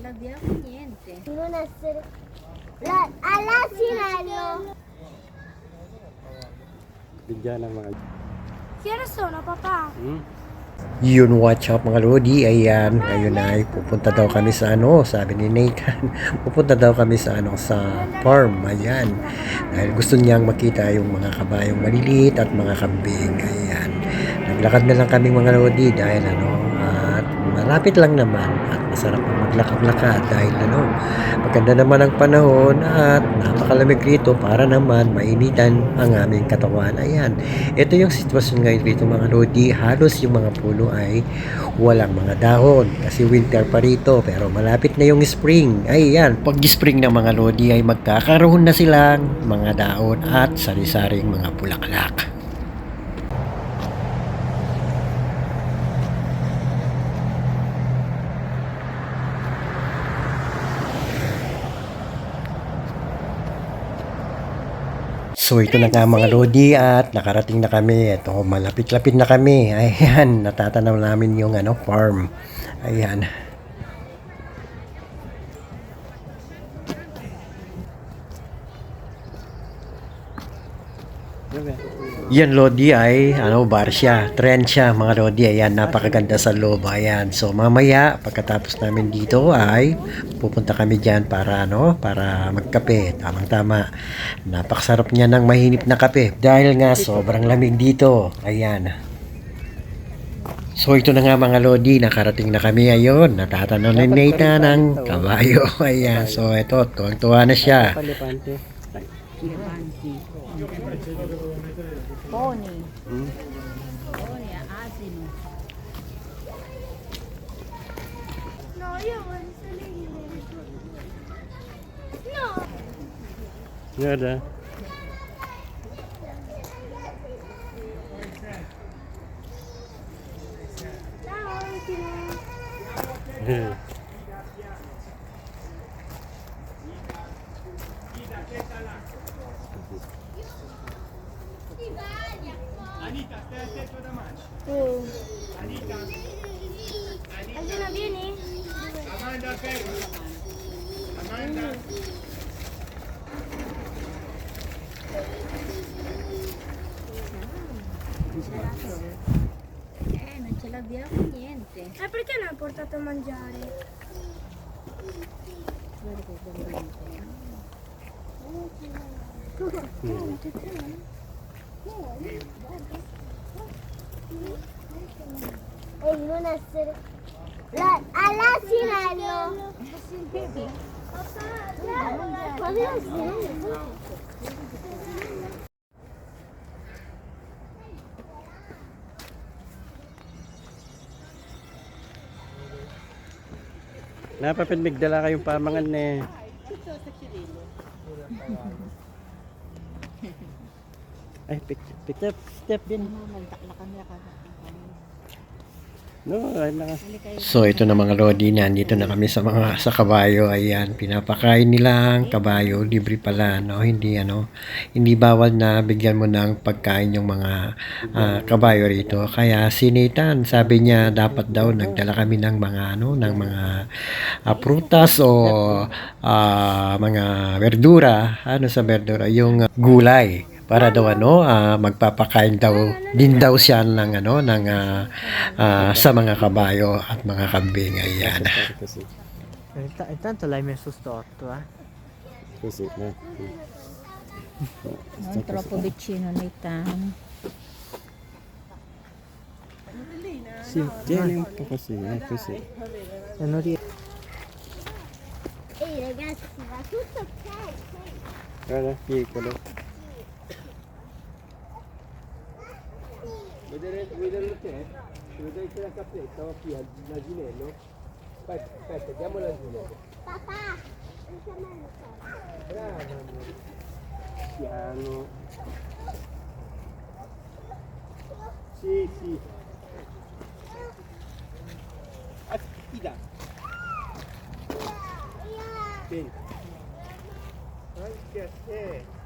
la via con niente. Non essere... La, all'asinello! Bigyan ng mga... Kira sono, papa? Hmm? Yun, watch out mga Lodi. Ayan, ngayon ay pupunta daw kami sa ano, sabi ni Nathan. pupunta daw kami sa ano, sa farm. Ayan. Dahil gusto niyang makita yung mga kabayong maliliit at mga kambing. Ayan. Naglakad na lang kami mga Lodi dahil ano, at malapit lang naman at masarap ang maglakad-lakad dahil ano, maganda naman ang panahon at napakalamig rito para naman mainitan ang aming katawan. Ayan. Ito yung sitwasyon ngayon rito mga Lodi. Halos yung mga puno ay walang mga dahon kasi winter pa rito pero malapit na yung spring. Ay yan, pag spring ng mga Lodi ay magkakaroon na silang mga dahon at sari-saring mga bulaklak. So ito na nga mga Lodi at nakarating na kami. Ito, malapit-lapit na kami. Ayan, natatanaw namin yung ano, farm. Ayan. Yan Lodi ay ano bar siya, trend siya mga Lodi. Ayan, napakaganda sa loob. Ayan. So mamaya pagkatapos namin dito ay pupunta kami diyan para ano, para magkape. Tamang-tama. Napakasarap niya ng mahinip na kape dahil nga sobrang lamig dito. Ayan. So ito na nga mga Lodi, nakarating na kami ngayon. Natatanaw ni Nathan ng kabayo. Ayan, so ito, tuwang-tuwa na siya. Pony. Hmm? Asino. No, yun. No. Good, eh? Yeah. Mm. Angelina, vieni. Amanda, fermi. Amanda. Eh, non ce l'abbiamo niente. E perché non ha portato a mangiare? Guarda che bello. No, che bello. no, che bello. no, no, no, no, no, no, no, no, no, no, no, no, no, no, no, Ehi, non essere... La, all'asilo! Ma l'asilo? Napapinmig dala kayong pamangan eh. Ay, pick, pick up, step din. Ka. No, ay na. So ito na mga Lodi, nandito na kami sa mga sa kabayo. Ayan, pinapakain nila ang kabayo, libre pala, no? Hindi ano, hindi bawal na bigyan mo ng pagkain yung mga ah, kabayo rito. Kaya sinitan, sabi niya dapat daw nagdala kami ng mga ano, ng mga ah, prutas o ah, mga verdura, ano sa verdura, yung gulay para daw ano ah, magpapakain daw din daw siya ng ano ng ah, ah, sa mga kabayo at mga kambing ayan Intanto l'hai messo storto, eh? kasi na. Non troppo vicino nei tan. Sì, tieni un po' così, eh, così. E non riesco. Ehi ragazzi, va tutto ok. Guarda, piccolo. Vedere, vedere te? Vedere che la cappetta qui all'asinello? Aspetta, aspetta, diamo l'asinello. Papà, insieme a me. Brava, amore. Piano. Sì, sì. Attida. Vieni. Anche a te.